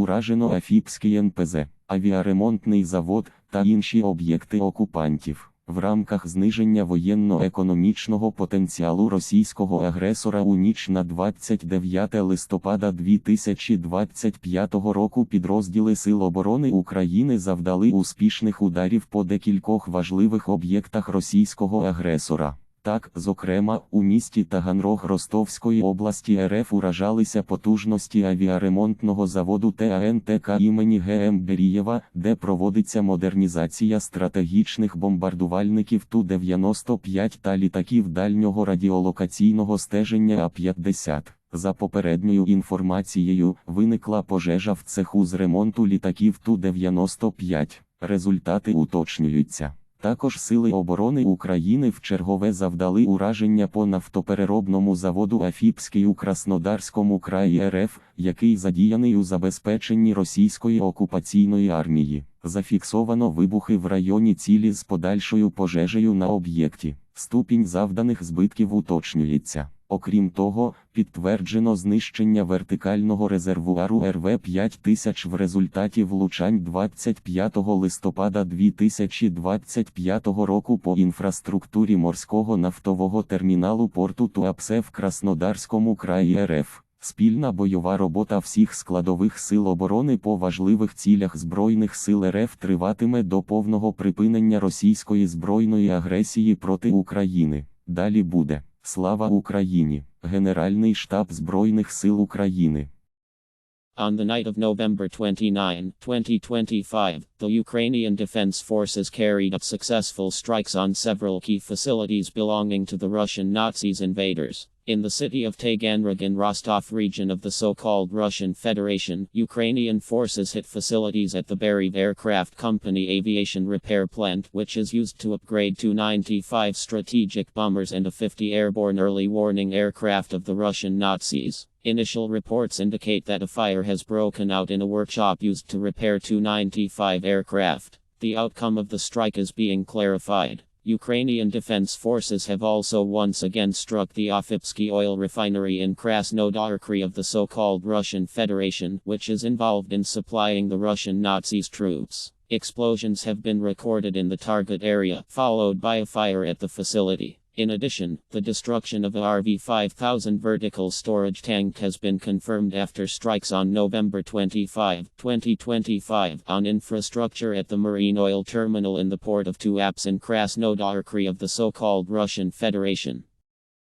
Уражено Афіпський НПЗ, авіаремонтний завод та інші об'єкти окупантів. В рамках зниження воєнно-економічного потенціалу російського агресора у ніч на 29 листопада 2025 року підрозділи Сил оборони України завдали успішних ударів по декількох важливих об'єктах російського агресора. Так, зокрема, у місті Таганрог Ростовської області РФ уражалися потужності авіаремонтного заводу ТАНТК імені ГМ Берієва, де проводиться модернізація стратегічних бомбардувальників Ту-95 та літаків дальнього радіолокаційного стеження А-50. За попередньою інформацією, виникла пожежа в цеху з ремонту літаків Ту-95. Результати уточнюються. Також Сили оборони України в чергове завдали ураження по нафтопереробному заводу Афіпський у Краснодарському краї РФ, який задіяний у забезпеченні російської окупаційної армії. Зафіксовано вибухи в районі цілі з подальшою пожежею на об'єкті. Ступінь завданих збитків уточнюється. Окрім того, підтверджено знищення вертикального резервуару РВ-5000 в результаті влучань 25 листопада 2025 року по інфраструктурі морського нафтового терміналу порту Туапсе в Краснодарському краї РФ. Спільна бойова робота всіх складових сил оборони по важливих цілях Збройних сил РФ триватиме до повного припинення російської збройної агресії проти України. Далі буде. Слава Україні! Генеральний штаб Збройних сил України. On the night of November 29, 2025, the Ukrainian Defense Forces carried out successful strikes on several key facilities belonging to the Russian Nazis invaders. In the city of Taganrog in Rostov region of the so-called Russian Federation, Ukrainian forces hit facilities at the Beriev Aircraft Company aviation repair plant which is used to upgrade to 95 strategic bombers and a 50 airborne early warning aircraft of the Russian Nazis. Initial reports indicate that a fire has broken out in a workshop used to repair 295 aircraft. The outcome of the strike is being clarified. Ukrainian defense forces have also once again struck the Ofipsky oil refinery in Krasnodarkhy of the so-called Russian Federation, which is involved in supplying the Russian Nazis troops. Explosions have been recorded in the target area, followed by a fire at the facility. In addition, the destruction of a RV 5000 vertical storage tank has been confirmed after strikes on November 25, 2025, on infrastructure at the marine oil terminal in the port of Tuapse in Krasnodarkhy of the so called Russian Federation.